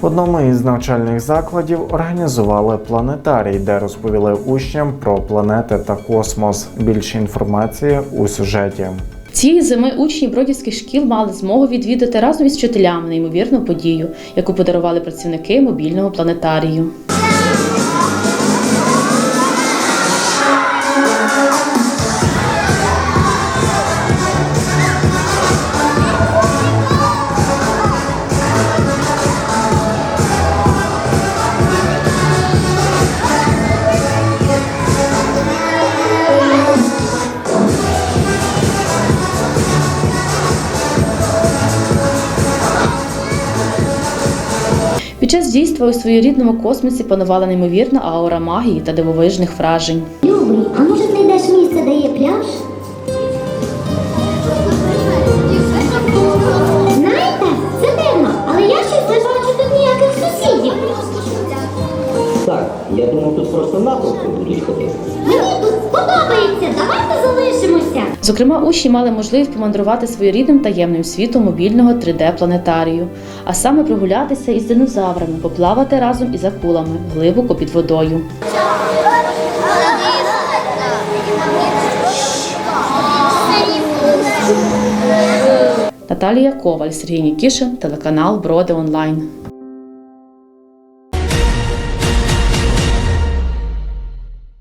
В одному із навчальних закладів організували планетарій, де розповіли учням про планети та космос. Більше інформації у сюжеті. Цієї зими учні бродівських шкіл мали змогу відвідати разом із вчителями неймовірну подію, яку подарували працівники мобільного планетарію. Під час дійства у своєрідному космосі панувала неймовірна аура магії та дивовижних вражень. Любий, а може знайдеш місце, де є пляж? Знаєте, це дивно, але я щось не бачу тут ніяких сусідів. Так, я думав, тут просто натовпи будуть ходити. Зокрема, учні мали можливість помандрувати своєрідним таємним світом мобільного 3D-планетарію, а саме прогулятися із динозаврами, поплавати разом із акулами глибоко під водою. Наталія Коваль, Сергій Нікішин, телеканал Броди Онлайн.